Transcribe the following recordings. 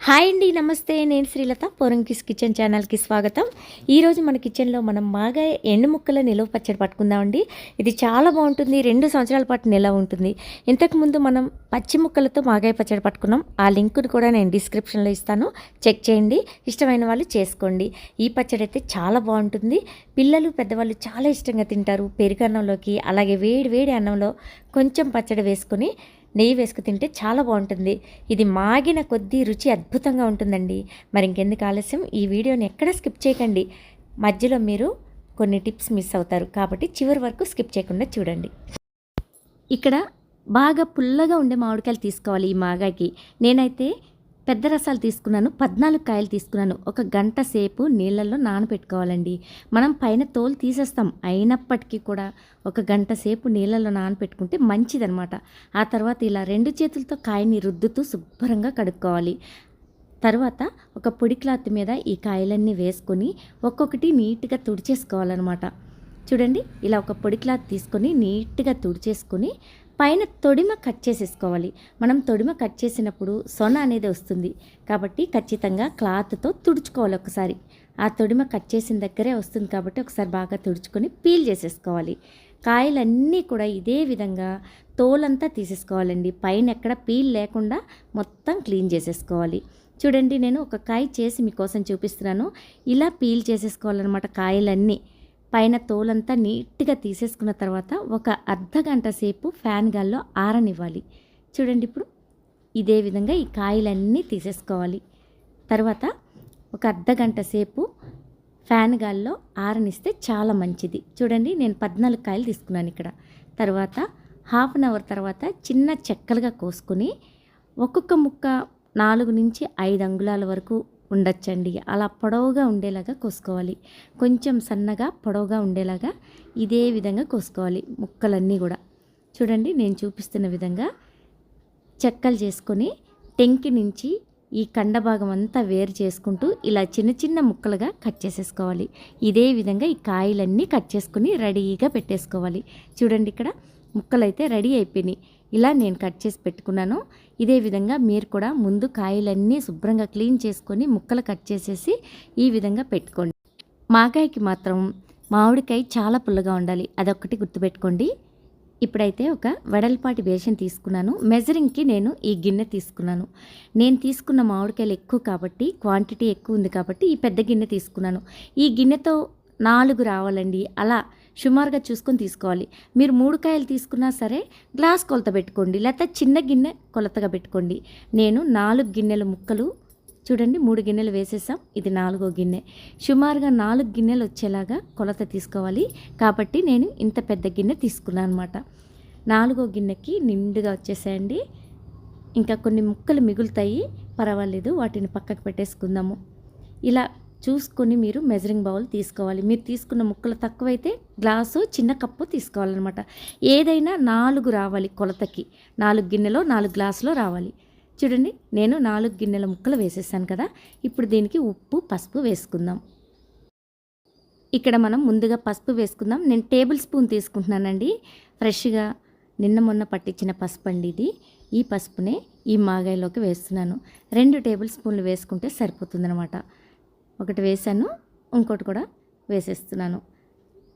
Hi అండి నమస్తే. నేను శ్రీలత. పోరంకిస్ కిచెన్ ఛానల్కి స్వాగతం. ఈరోజు మన కిచెన్లో మనం బాగా ఎండు ముక్కల నిలవ పచ్చడి పట్టుకుందామండి ఇది చాలా బాగుంటుంది. రెండు సంవత్సరాల పాటు నిలవ ఉంటుంది. ఇంతకుముందు మనం పచ్చి ముక్కలతో మాగాయ పచ్చడి పట్టుకున్నాం. ఆ లింకును కూడా నేను డిస్క్రిప్షన్లో ఇస్తాను. చెక్ చేయండి. ఇష్టమైన వాళ్ళు చేసుకోండి. ఈ పచ్చడి అయితే చాలా బాగుంటుంది. పిల్లలు పెద్దవాళ్ళు చాలా ఇష్టంగా తింటారు. పెరుగన్నంలోకి అలాగే వేడి వేడి అన్నంలో కొంచెం పచ్చడి వేసుకొని నెయ్యి వేసుకు తింటే చాలా బాగుంటుంది. ఇది మాగిన కొద్దీ రుచి అద్భుతంగా ఉంటుందండి. మరి ఇంకెందుకు ఆలస్యం? ఈ వీడియోని ఎక్కడ స్కిప్ చేయకండి. మధ్యలో మీరు కొన్ని టిప్స్ మిస్ అవుతారు. కాబట్టి చివరి వరకు స్కిప్ చేయకుండా చూడండి. ఇక్కడ బాగా పుల్లగా ఉండే మామిడికాయలు తీసుకోవాలి ఈ మాగాకి. నేనైతే పెద్ద రసాలు తీసుకున్నాను పద్నాలుగు కాయలు తీసుకున్నాను. ఒక గంట సేపు నీళ్ళల్లో నానబెట్టుకోవాలండి మనం పైన తోలు తీసేస్తాం. అయినప్పటికీ కూడా ఒక గంట సేపు నీళ్ళల్లో నానబెట్టుకుంటే మంచిదనమాట. ఆ తర్వాత ఇలా రెండు చేతులతో కాయని రుద్దుతూ శుభ్రంగా కడుక్కోవాలి. తర్వాత ఒక పొడి క్లాత్ మీద ఈ కాయలన్నీ వేసుకొని ఒక్కొక్కటి నీట్గా తుడిచేసుకోవాలన్నమాట. చూడండి ఇలా ఒక పొడి క్లాత్ తీసుకొని నీట్గా తుడిచేసుకొని పైన తొడిమ కట్ చేసేసుకోవాలి. మనం తొడిమ కట్ చేసినప్పుడు సొన అనేది వస్తుంది. కాబట్టి ఖచ్చితంగా క్లాత్తో తుడుచుకోవాలి ఒకసారి. ఆ తొడిమ కట్ చేసిన దగ్గరే వస్తుంది కాబట్టి ఒకసారి బాగా తుడుచుకొని పీల్ చేసేసుకోవాలి. కాయలన్నీ కూడా ఇదే విధంగా తోలంతా తీసేసుకోవాలండి. పైన ఎక్కడ పీల్ లేకుండా మొత్తం క్లీన్ చేసేసుకోవాలి. చూడండి నేను ఒక కాయ చేసి మీకోసం చూపిస్తున్నాను. ఇలా పీల్ చేసేసుకోవాలన్నమాట కాయలన్నీ. పైన తోలంతా నీట్గా తీసేసుకున్న తర్వాత ఒక అర్ధ గంట సేపు ఫ్యాన్ గాల్లో ఆరనివ్వాలి. చూడండి ఇప్పుడు ఇదే విధంగా ఈ కాయలన్నీ తీసేసుకోవాలి. తర్వాత ఒక అర్ధ గంట సేపు ఫ్యాన్ గాల్లో ఆరనిస్తే చాలా మంచిది. చూడండి నేను పద్నాలుగు కాయలు తీసుకున్నాను ఇక్కడ. తర్వాత హాఫ్ అన్ అవర్ తర్వాత చిన్న చెక్కలుగా కోసుకొని ఒక్కొక్క ముక్క నాలుగు నుంచి ఐదు అంగుళాల వరకు ఉండొచ్చండి. అలా పొడవుగా ఉండేలాగా కోసుకోవాలి. కొంచెం సన్నగా పొడవుగా ఉండేలాగా ఇదే విధంగా కోసుకోవాలి ముక్కలన్నీ కూడా. చూడండి నేను చూపిస్తున్న విధంగా చెక్కలు చేసుకొని టెంకి నుంచి ఈ కండ భాగం అంతా వేరు చేసుకుంటూ ఇలా చిన్న చిన్న ముక్కలుగా కట్ చేసేసుకోవాలి. ఇదే విధంగా ఈ కాయలన్నీ కట్ చేసుకుని రెడీగా పెట్టేసుకోవాలి. చూడండి ఇక్కడ ముక్కలైతే రెడీ అయిపోయినాయి. ఇలా నేను కట్ చేసి పెట్టుకున్నాను. ఇదే విధంగా మీరు కూడా ముందు కాయలన్నీ శుభ్రంగా క్లీన్ చేసుకొని ముక్కలు కట్ చేసేసి ఈ విధంగా పెట్టుకోండి. మాకాయకి మాత్రం మామిడికాయ చాలా పుల్లగా ఉండాలి. అదొక్కటి గుర్తుపెట్టుకోండి. ఇప్పుడైతే ఒక వెడల్పాటి బేషన్ తీసుకున్నాను. మెజరింగ్కి నేను ఈ గిన్నె తీసుకున్నాను. నేను తీసుకున్న మామిడికాయలు ఎక్కువ కాబట్టి క్వాంటిటీ ఎక్కువ ఉంది కాబట్టి ఈ పెద్ద గిన్నె తీసుకున్నాను. ఈ గిన్నెతో నాలుగు రావాలండి. అలా సుమారుగా చూసుకొని తీసుకోవాలి. మీరు మూడు కాయలు తీసుకున్నా సరే గ్లాస్ కొలత పెట్టుకోండి. లేకపోతే చిన్న గిన్నె కొలతగా పెట్టుకోండి. నేను నాలుగు గిన్నెల ముక్కలు చూడండి మూడు గిన్నెలు వేసేసాం. ఇది నాలుగో గిన్నె. సుమారుగా నాలుగు గిన్నెలు వచ్చేలాగా కొలత తీసుకోవాలి. కాబట్టి నేను ఇంత పెద్ద గిన్నె తీసుకున్నాను అనమాట నాలుగో గిన్నెకి నిండుగా వచ్చేసాయండి. ఇంకా కొన్ని ముక్కలు మిగులుతాయి. పర్వాలేదు వాటిని పక్కకు పెట్టేసుకుందాము. ఇలా చూసుకొని మీరు మెజరింగ్ బౌల్ తీసుకోవాలి. మీరు తీసుకున్న ముక్కలు తక్కువైతే గ్లాసు చిన్న కప్పు తీసుకోవాలన్నమాట. ఏదైనా నాలుగు రావాలి కొలతకి. నాలుగు గిన్నెలో నాలుగు గ్లాసులో రావాలి. చూడండి నేను నాలుగు గిన్నెల ముక్కలు వేసేసాను కదా. ఇప్పుడు దీనికి ఉప్పు పసుపు వేసుకుందాం. ఇక్కడ మనం ముందుగా పసుపు వేసుకుందాం. నేను టేబుల్ స్పూన్ తీసుకుంటున్నానండి. ఫ్రెష్గా నిన్న మొన్న పట్టించిన పసుపు అండి ఇది. ఈ పసుపునే ఈ మాగాయలోకి వేస్తున్నాను. రెండు టేబుల్ స్పూన్లు వేసుకుంటే సరిపోతుందనమాట ఒకటి వేసాను ఇంకోటి కూడా వేసేస్తున్నాను.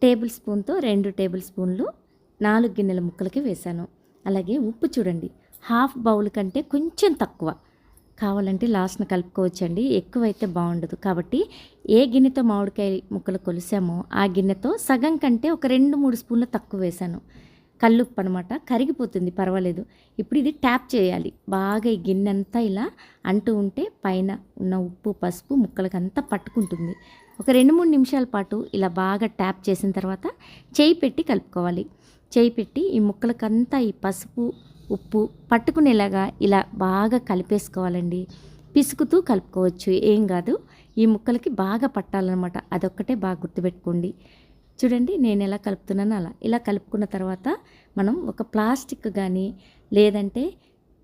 టేబుల్ స్పూన్తో రెండు టేబుల్ స్పూన్లు నాలుగు గిన్నెల ముక్కలకి వేశాను. అలాగే ఉప్పు చూడండి హాఫ్ బౌల్ కంటే కొంచెం తక్కువ. కావాలంటే లాస్ట్న కలుపుకోవచ్చండి ఎక్కువైతే బాగుండదు. కాబట్టి ఏ గిన్నెతో మామిడికాయ ముక్కలు కొలిసామో ఆ గిన్నెతో సగం కంటే ఒక రెండు మూడు స్పూన్లు తక్కువ వేశాను. కల్లుప్పు అనమాట కరిగిపోతుంది పర్వాలేదు. ఇప్పుడు ఇది ట్యాప్ చేయాలి. బాగా ఈ గిన్నె అంతా ఇలా అంటూ ఉంటే పైన ఉన్న ఉప్పు పసుపు ముక్కలకంతా పట్టుకుంటుంది. ఒక రెండు మూడు నిమిషాల పాటు ఇలా బాగా ట్యాప్ చేసిన తర్వాత చేయి పెట్టి కలుపుకోవాలి. చేయి పెట్టి ఈ ముక్కలకంతా ఈ పసుపు ఉప్పు పట్టుకునేలాగా ఇలా బాగా కలిపేసుకోవాలండి. పిసుకుతూ కలుపుకోవచ్చు. ఏం కాదు ఈ ముక్కలకి బాగా పట్టాలన్నమాట. అదొక్కటే బాగా గుర్తుపెట్టుకోండి. చూడండి నేను ఎలా కలుపుతున్నాను అలా. ఇలా కలుపుకున్న తర్వాత మనం ఒక ప్లాస్టిక్ కానీ లేదంటే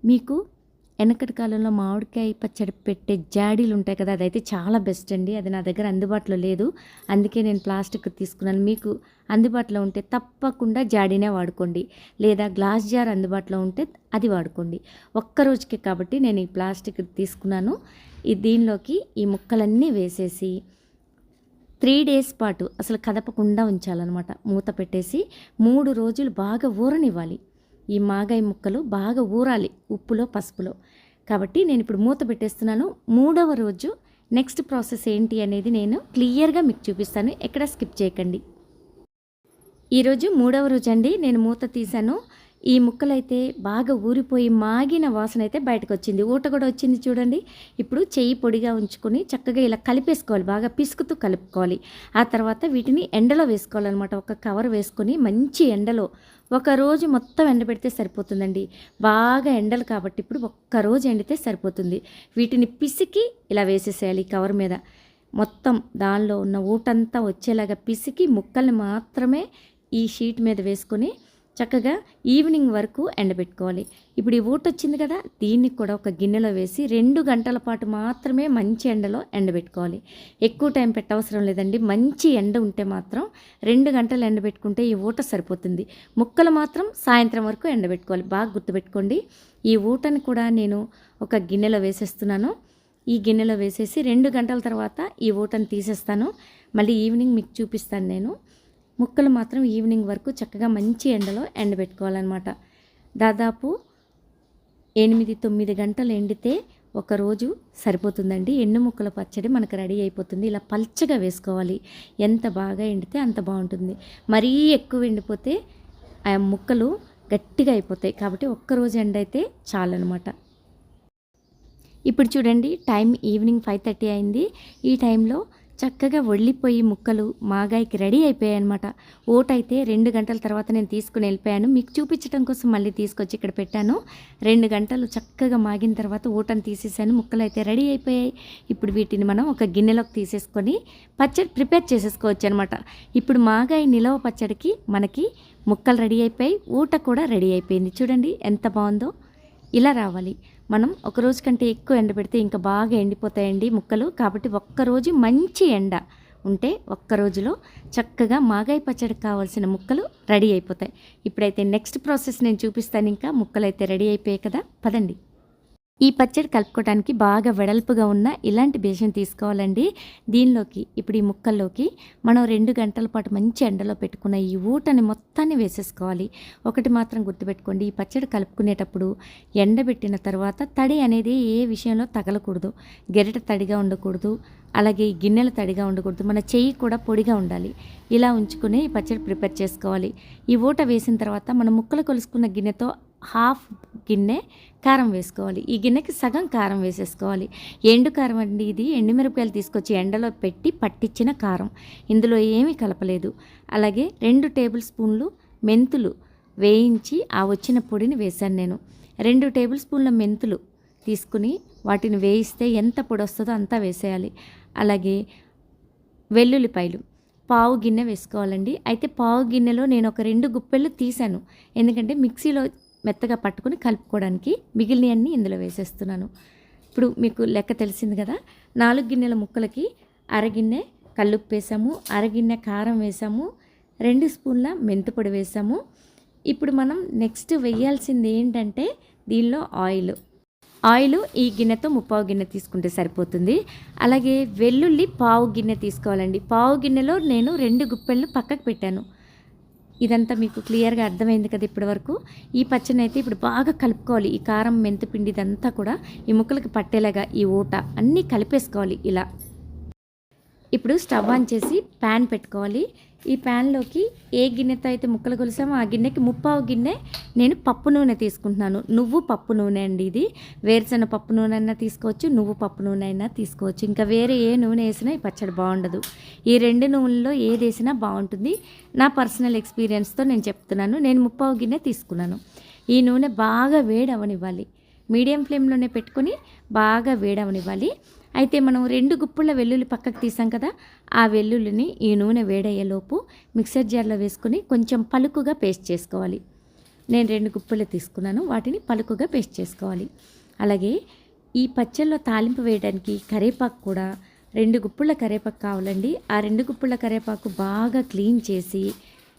మీకు వెనకటి కాలంలో మామిడికాయ పచ్చడి పెట్టే జాడీలు ఉంటాయి కదా అదైతే చాలా బెస్ట్ అండి. అది నా దగ్గర అందుబాటులో లేదు. అందుకే నేను ప్లాస్టిక్ తీసుకున్నాను. మీకు అందుబాటులో ఉంటే తప్పకుండా జాడీనే వాడుకోండి. లేదా గ్లాస్ జార్ అందుబాటులో ఉంటే అది వాడుకోండి. ఒక్క రోజుకే కాబట్టి నేను ఈ ప్లాస్టిక్ తీసుకున్నాను. ఈ దీనిలోకి ఈ ముక్కలన్నీ వేసేసి త్రీ డేస్ పాటు అసలు కదపకుండా ఉంచాలన్నమాట. మూత పెట్టేసి మూడు రోజులు బాగా ఊరనివ్వాలి. ఈ మాగాయ ముక్కలు బాగా ఊరాలి ఉప్పులో పసుపులో. కాబట్టి నేను ఇప్పుడు మూత పెట్టేస్తున్నాను. మూడవ రోజు నెక్స్ట్ ప్రాసెస్ ఏంటి అనేది నేను క్లియర్గా మీకు చూపిస్తాను. ఎక్కడ స్కిప్ చేయకండి. ఈరోజు మూడవ రోజు అండి నేను మూత తీశాను. ఈ ముక్కలైతే బాగా ఊరిపోయి మాగిన వాసన అయితే బయటకు వచ్చింది ఊట కూడా వచ్చింది చూడండి. ఇప్పుడు చెయ్యి పొడిగా ఉంచుకొని చక్కగా ఇలా కలిపేసుకోవాలి. బాగా పిసుకుతూ కలుపుకోవాలి. ఆ తర్వాత వీటిని ఎండలో వేసుకోవాలన్నమాట. ఒక కవర్ వేసుకొని మంచి ఎండలో ఒక రోజు మొత్తం ఎండబెడితే సరిపోతుందండి. బాగా ఎండలు కాబట్టి ఇప్పుడు ఒక్క రోజు ఎండితే సరిపోతుంది. వీటిని పిసికి ఇలా వేసేసేయాలి కవర్ మీద. మొత్తం దానిలో ఉన్న ఊటంతా వచ్చేలాగా పిసికి ముక్కల్ని మాత్రమే ఈ షీట్ మీద వేసుకొని చక్కగా ఈవినింగ్ వరకు ఎండబెట్టుకోవాలి. ఇప్పుడు ఈ ఊట వచ్చింది కదా దీన్ని కూడా ఒక గిన్నెలో వేసి రెండు గంటల పాటు మాత్రమే మంచి ఎండలో ఎండబెట్టుకోవాలి. ఎక్కువ టైం పెట్టవసరం లేదండి. మంచి ఎండ ఉంటే మాత్రం రెండు గంటలు ఎండబెట్టుకుంటే ఈ ఊట సరిపోతుంది. ముక్కలు మాత్రం సాయంత్రం వరకు ఎండబెట్టుకోవాలి. బాగా గుర్తుపెట్టుకోండి. ఈ ఊటని కూడా నేను ఒక గిన్నెలో వేసేస్తున్నాను. ఈ గిన్నెలో వేసేసి రెండు గంటల తర్వాత ఈ ఊటను తీసేస్తాను. మళ్ళీ ఈవినింగ్ మీకు చూపిస్తాను నేను. ముక్కలు మాత్రం ఈవినింగ్ వరకు చక్కగా మంచి ఎండలో ఎండబెట్టుకోవాలన్నమాట. దాదాపు ఎనిమిది తొమ్మిది గంటలు ఎండితే ఒకరోజు సరిపోతుందండి. ఎండు ముక్కల పచ్చడి మనకు రెడీ అయిపోతుంది. ఇలా పల్చగా వేసుకోవాలి. ఎంత బాగా ఎండితే అంత బాగుంటుంది. మరీ ఎక్కువ ఎండిపోతే ఆ ముక్కలు గట్టిగా అయిపోతాయి. కాబట్టి ఒక్కరోజు ఎండైతే చాలన్నమాట. ఇప్పుడు చూడండి టైం ఈవినింగ్ ఫైవ్ థర్టీ అయింది. ఈ టైంలో చక్కగా ఒళ్ళిపోయి ముక్కలు మాగాయికి రెడీ అయిపోయాయి అనమాట ఓటైతే రెండు గంటల తర్వాత నేను తీసుకుని వెళ్ళిపోయాను. మీకు చూపించడం కోసం మళ్ళీ తీసుకొచ్చి ఇక్కడ పెట్టాను. రెండు గంటలు చక్కగా మాగిన తర్వాత ఓటను తీసేసాను. ముక్కలు అయితే రెడీ అయిపోయాయి. ఇప్పుడు వీటిని మనం ఒక గిన్నెలోకి తీసేసుకొని పచ్చడి ప్రిపేర్ చేసేసుకోవచ్చు అనమాట ఇప్పుడు మాగాయి నిలవ పచ్చడికి మనకి ముక్కలు రెడీ అయిపోయి ఊట కూడా రెడీ అయిపోయింది. చూడండి ఎంత బాగుందో. ఇలా రావాలి. మనం ఒక రోజు కంటే ఎక్కువ ఎండ పెడితే ఇంకా బాగా ఎండిపోతాయండి ముక్కలు. కాబట్టి ఒక్కరోజు మంచి ఎండ ఉంటే ఒక్క రోజులో చక్కగా మాగాయి పచ్చడికి కావాల్సిన ముక్కలు రెడీ అయిపోతాయి. ఇప్పుడైతే నెక్స్ట్ ప్రాసెస్ నేను చూపిస్తాను. ఇంకా ముక్కలు అయితే రెడీ అయిపోయాయి కదా. పదండి. ఈ పచ్చడి కలుపుకోవడానికి బాగా వెడల్పుగా ఉన్న ఇలాంటి బేషన్ తీసుకోవాలండి. దీనిలోకి ఇప్పుడు ఈ ముక్కల్లోకి మనం రెండు గంటల పాటు మంచి ఎండలో పెట్టుకున్న ఈ ఊటని మొత్తాన్ని వేసేసుకోవాలి. ఒకటి మాత్రం గుర్తుపెట్టుకోండి ఈ పచ్చడి కలుపుకునేటప్పుడు ఎండబెట్టిన తర్వాత తడి అనేది ఏ విషయంలో తగలకూడదు. గెరిట తడిగా ఉండకూడదు అలాగే ఈ గిన్నెలు తడిగా ఉండకూడదు మన చెయ్యి కూడా పొడిగా ఉండాలి. ఇలా ఉంచుకుని ఈ పచ్చడి ప్రిపేర్ చేసుకోవాలి. ఈ ఊట వేసిన తర్వాత మనం ముక్కలు కొలుసుకున్న గిన్నెతో హాఫ్ గిన్నె కారం వేసుకోవాలి. ఈ గిన్నెకి సగం కారం వేసేసుకోవాలి. ఎండు కారం అండి ఇది. ఎండుమిరపకాయలు తీసుకొచ్చి ఎండలో పెట్టి పట్టించిన కారం. ఇందులో ఏమీ కలపలేదు. అలాగే రెండు టేబుల్ స్పూన్లు మెంతులు వేయించి ఆ వచ్చిన పొడిని వేశాను నేను. రెండు టేబుల్ స్పూన్ల మెంతులు తీసుకుని వాటిని వేయిస్తే ఎంత పొడి వస్తుందో అంతా వేసేయాలి. అలాగే వెల్లుల్లిపాయలు. పావు గిన్నె వేసుకోవాలండి. అయితే పావు గిన్నెలో నేను ఒక రెండు గుప్పెళ్ళు తీశాను. ఎందుకంటే మిక్సీలో మెత్తగా పట్టుకొని కలుపుకోవడానికి మిగిలినవన్నీ ఇందులో వేసేస్తున్నాను. ఇప్పుడు మీకు లెక్క తెలిసింది కదా నాలుగు గిన్నెల ముక్కలకి అరగిన్నె కల్లుప్పు వేసాము అరగిన్నె కారం వేసాము రెండు స్పూన్ల మెంతిపొడి వేసాము. ఇప్పుడు మనం నెక్స్ట్ వేయాల్సింది ఏంటంటే దీనిలో ఆయిల్. ఆయిల్ ఈ గిన్నెతో ముప్పావు గిన్నె తీసుకుంటే సరిపోతుంది. అలాగే వెల్లుల్లి పావు గిన్నె తీసుకోవాలండి. పావు గిన్నెలో నేను రెండు గుప్పెళ్ళు పక్కకు పెట్టాను. ఇదంతా మీకు క్లియర్గా అర్థమైంది కదా ఇప్పటి వరకు ఈ పచ్చని అయితే ఇప్పుడు బాగా కలుపుకోవాలి. ఈ కారం మెంతిపిండి ఇదంతా కూడా ఈ ముక్కలకి పట్టేలాగా ఈ ఊట అన్నీ కలిపేసుకోవాలి ఇలా. ఇప్పుడు స్టవ్ ఆన్ చేసి ప్యాన్ పెట్టుకోవాలి. ఈ ప్యాన్లోకి ఏ గిన్నెతో అయితే ముక్కలు కొలిసామో ఆ గిన్నెకి ముప్పావు గిన్నె నేను పప్పు నూనె తీసుకుంటున్నాను. నువ్వు పప్పు నూనె అండి ఇది. వేరుశెనగ పప్పు నూనె అయినా తీసుకోవచ్చు నువ్వు పప్పు నూనె అయినా తీసుకోవచ్చు. ఇంకా వేరే ఏ నూనె వేసినా ఈ పచ్చడి బాగుండదు. ఈ రెండు నూనెలో ఏది వేసినా బాగుంటుంది. నా పర్సనల్ ఎక్స్పీరియన్స్తో నేను చెప్తున్నాను. నేను ముప్పావు గిన్నె తీసుకున్నాను. ఈ నూనె బాగా వేడవనివ్వాలి. మీడియం ఫ్లేమ్లోనే పెట్టుకొని బాగా వేడవనివ్వాలి. అయితే మనం రెండు గుప్పుల వెల్లుల్లి పక్కకు తీసాం కదా ఆ వెల్లుల్లిని ఈ నూనె వేడయ్యేలోపు మిక్సర్ జార్లో వేసుకుని కొంచెం పలుకుగా పేస్ట్ చేసుకోవాలి. నేను రెండు గుప్పులు తీసుకున్నాను వాటిని పలుకుగా పేస్ట్ చేసుకోవాలి. అలాగే ఈ పచ్చళ్ళలో తాలింపు వేయడానికి కరేపాకు కూడా రెండు గుప్పుల కరేపాకు కావాలండి. ఆ రెండు గుప్పుల కరేపాకు బాగా క్లీన్ చేసి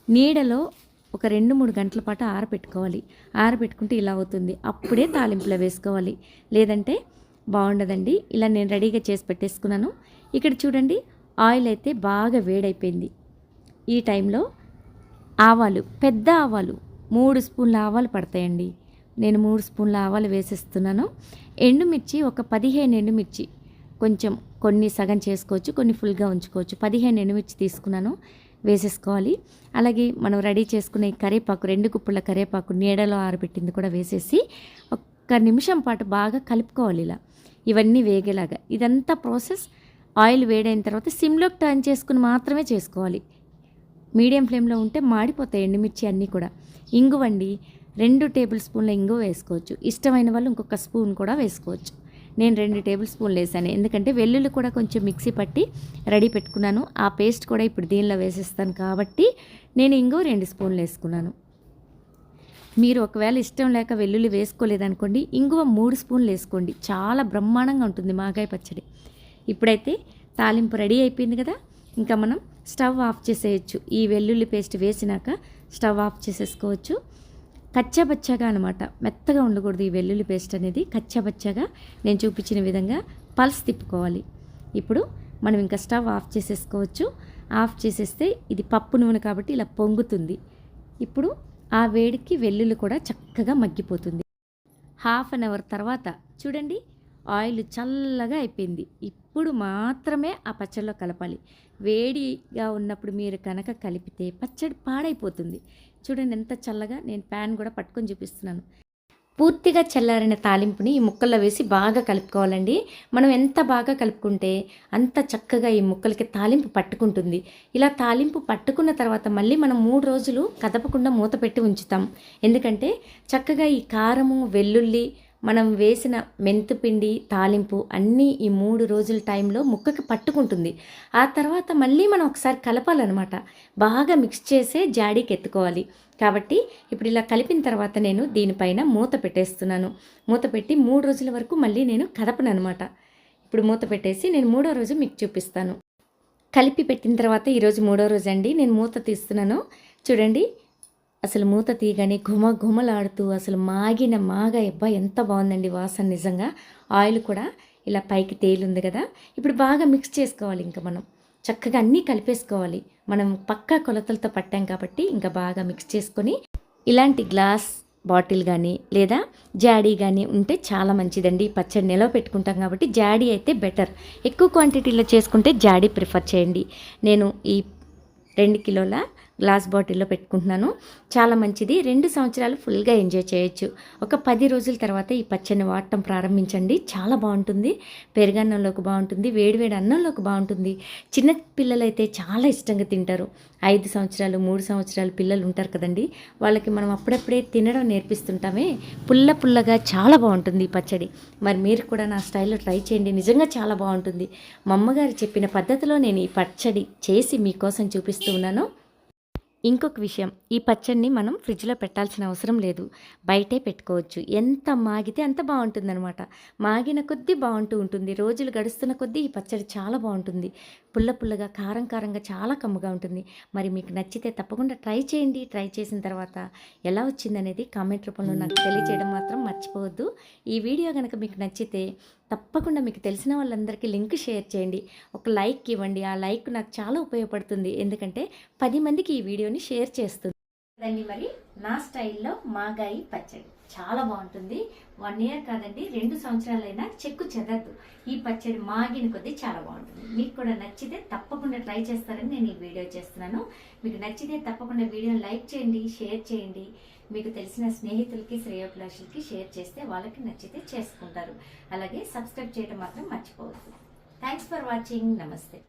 నీడలో ఒక రెండు మూడు గంటల పాటు ఆరబెట్టుకోవాలి. ఆరబెట్టుకుంటే ఇలా అవుతుంది. అప్పుడే తాలింపులో వేసుకోవాలి. లేదంటే బాగుండదండి. ఇలా నేను రెడీగా చేసి పెట్టేసుకున్నాను. ఇక్కడ చూడండి ఆయిల్ అయితే బాగా వేడైపోయింది. ఈ టైంలో ఆవాలు పెద్ద ఆవాలు మూడు స్పూన్ల ఆవాలు పడతాయండి. నేను మూడు స్పూన్ల ఆవాలు వేసేస్తున్నాను. ఎండుమిర్చి ఒక పదిహేను ఎండుమిర్చి కొంచెం కొన్ని సగం చేసుకోవచ్చు కొన్ని ఫుల్గా ఉంచుకోవచ్చు. పదిహేను ఎండుమిర్చి తీసుకున్నాను వేసేసుకోవాలి. అలాగే మనం రెడీ చేసుకునే కరేపాకు కరివేపాకు రెండు కుప్పల కరివేపాకు నీడలో ఆరబెట్టింది కూడా వేసేసి ఒక్క నిమిషం పాటు బాగా కలుపుకోవాలి ఇలా. ఇవన్నీ వేగేలాగా. ఇదంతా ప్రాసెస్ ఆయిల్ వేడైన తర్వాత సిమ్లోకి టర్న్ చేసుకుని మాత్రమే చేసుకోవాలి. మీడియం ఫ్లేమ్లో ఉంటే మాడిపోతాయి ఎండుమిర్చి అన్నీ కూడా. ఇంగువండి రెండు టేబుల్ స్పూన్ల ఇంగు వేసుకోవచ్చు. ఇష్టమైన వాళ్ళు ఇంకొక స్పూన్ కూడా వేసుకోవచ్చు. నేను రెండు టేబుల్ స్పూన్లు వేసాను. ఎందుకంటే వెల్లుల్లి కూడా కొంచెం మిక్సీ పట్టి రెడీ పెట్టుకున్నాను. ఆ పేస్ట్ కూడా ఇప్పుడు దీనిలో వేసేస్తాను కాబట్టి నేను ఇంగు రెండు స్పూన్లు వేసుకున్నాను. మీరు ఒకవేళ ఇష్టం లేక వెల్లుల్లి వేసుకోలేదనుకోండి ఇంగువ మూడు స్పూన్లు వేసుకోండి. చాలా బ్రహ్మాండంగా ఉంటుంది మాగాయ పచ్చడి. ఇప్పుడైతే తాలింపు రెడీ అయిపోయింది కదా ఇంకా మనం స్టవ్ ఆఫ్ చేసేయచ్చు. ఈ వెల్లుల్లి పేస్ట్ వేసినాక స్టవ్ ఆఫ్ చేసేసుకోవచ్చు. కచ్చబచ్చగా అనమాట మెత్తగా ఉండకూడదు ఈ వెల్లుల్లి పేస్ట్ అనేది. కచ్చబచ్చగా నేను చూపించిన విధంగా పల్స్ తిప్పుకోవాలి. ఇప్పుడు మనం ఇంకా స్టవ్ ఆఫ్ చేసేసుకోవచ్చు. ఆఫ్ చేసేస్తే ఇది పప్పు నూనె కాబట్టి ఇలా పొంగుతుంది. ఇప్పుడు ఆ వేడికి వెల్లుల్లి కూడా చక్కగా మగ్గిపోతుంది. హాఫ్ అన్ అవర్ తర్వాత చూడండి ఆయిల్ చల్లగా అయిపోయింది. ఇప్పుడు మాత్రమే ఆ పచ్చడిలో కలపాలి. వేడిగా ఉన్నప్పుడు మీరు కనుక కలిపితే పచ్చడి పాడైపోతుంది. చూడండి ఎంత చల్లగా నేను ప్యాన్ కూడా పట్టుకొని చూపిస్తున్నాను. పూర్తిగా చల్లారిన తాలింపుని ఈ ముక్కల్లో వేసి బాగా కలుపుకోవాలండి. మనం ఎంత బాగా కలుపుకుంటే అంత చక్కగా ఈ ముక్కలకి తాలింపు పట్టుకుంటుంది. ఇలా తాలింపు పట్టుకున్న తర్వాత మళ్ళీ మనం మూడు రోజులు కదపకుండా మూత పెట్టి ఉంచుతాం. ఎందుకంటే చక్కగా ఈ కారము వెల్లుల్లి మనం వేసిన మెంతుపిండి తాలింపు అన్నీ ఈ మూడు రోజుల టైంలో ముక్కకి పట్టుకుంటుంది. ఆ తర్వాత మళ్ళీ మనం ఒకసారి కలపాలన్నమాట. బాగా మిక్స్ చేసే జాడీకి ఎత్తుకోవాలి. కాబట్టి ఇప్పుడు ఇలా కలిపిన తర్వాత నేను దీనిపైన మూత పెట్టేస్తున్నాను. మూత పెట్టి మూడు రోజుల వరకు మళ్ళీ నేను కదపను అనమాట ఇప్పుడు మూత పెట్టేసి నేను మూడో రోజు మీకు చూపిస్తాను. కలిపి పెట్టిన తర్వాత ఈరోజు మూడో రోజు అండి నేను మూత తీస్తున్నాను. చూడండి అసలు మూత తీయగానే ఘుమ ఘుమలాడుతూ అసలు మాగిన మాగ ఎబ్బా ఎంత బాగుందండి వాసన నిజంగా. ఆయిల్ కూడా ఇలా పైకి తేలుంది కదా. ఇప్పుడు బాగా మిక్స్ చేసుకోవాలి ఇంకా మనం. చక్కగా అన్నీ కలిపేసుకోవాలి. మనం పక్కా కొలతలతో పట్టాం కాబట్టి ఇంకా బాగా మిక్స్ చేసుకొని ఇలాంటి గ్లాస్ బాటిల్ కానీ లేదా జాడీ కానీ ఉంటే చాలా మంచిదండి. ఈ పచ్చడి నిలవ పెట్టుకుంటాం కాబట్టి జాడీ అయితే బెటర్. ఎక్కువ క్వాంటిటీలో చేసుకుంటే జాడీ ప్రిఫర్ చేయండి. నేను ఈ రెండు కిలోల గ్లాస్ బాటిల్లో పెట్టుకుంటున్నాను. చాలా మంచిది. రెండు సంవత్సరాలు ఫుల్గా ఎంజాయ్ చేయొచ్చు. ఒక పది రోజుల తర్వాత ఈ పచ్చడిని వాడటం ప్రారంభించండి. చాలా బాగుంటుంది. పెరుగన్నంలోకి బాగుంటుంది. వేడివేడి అన్నంలోకి బాగుంటుంది. చిన్న పిల్లలైతే చాలా ఇష్టంగా తింటారు. ఐదు సంవత్సరాలు మూడు సంవత్సరాలు పిల్లలు ఉంటారు కదండి. వాళ్ళకి మనం అప్పుడప్పుడే తినడం నేర్పిస్తుంటామే. పుల్ల పుల్లగా చాలా బాగుంటుంది ఈ పచ్చడి. మరి మీరు కూడా నా స్టైల్లో ట్రై చేయండి. నిజంగా చాలా బాగుంటుంది. మా అమ్మగారు చెప్పిన పద్ధతిలో నేను ఈ పచ్చడి చేసి మీకోసం చూపిస్తూ ఉన్నాను. ఇంకొక విషయం ఈ పచ్చడిని మనం ఫ్రిడ్జ్లో పెట్టాల్సిన అవసరం లేదు. బయటే పెట్టుకోవచ్చు. ఎంత మాగితే అంత బాగుంటుందన్నమాట. మాగిన కొద్దీ బాగుంటూ ఉంటుంది. రోజులు గడుస్తున్న కొద్దీ ఈ పచ్చడి చాలా బాగుంటుంది. పుల్ల పుల్లగా కారం కారంగా చాలా కమ్ముగా ఉంటుంది. మరి మీకు నచ్చితే తప్పకుండా ట్రై చేయండి. ట్రై చేసిన తర్వాత ఎలా వచ్చిందనేది కామెంట్ రూపంలో నాకు తెలియజేయడం మాత్రం మర్చిపోవద్దు. ఈ వీడియో కనుక మీకు నచ్చితే తప్పకుండా మీకు తెలిసిన వాళ్ళందరికీ లింక్ షేర్ చేయండి. ఒక లైక్ ఇవ్వండి. ఆ లైక్ నాకు చాలా ఉపయోగపడుతుంది. ఎందుకంటే పది మందికి ఈ వీడియోని షేర్ చేస్తుంది. కదండి మరి? నా స్టైల్లో మాగాయి పచ్చడి. చాలా బాగుంటుంది. వన్ ఇయర్ కాదండి రెండు సంవత్సరాలైనా చెక్కు చెదరదు. ఈ పచ్చడి మాగిన కొద్దీ చాలా బాగుంటుంది. మీకు కూడా నచ్చితే తప్పకుండా ట్రై చేస్తారని నేను ఈ వీడియో చేస్తున్నాను. మీకు నచ్చితే తప్పకుండా వీడియోని లైక్ చేయండి షేర్ చేయండి. మీకు తెలిసిన స్నేహితులకి శ్రేయోభిలాషులకి షేర్ చేస్తే వాళ్ళకి నచ్చితే చేసుకుంటారు. అలాగే సబ్స్క్రైబ్ చేయడం మాత్రం మర్చిపోవద్దు. థ్యాంక్స్ ఫర్ వాచింగ్ నమస్తే.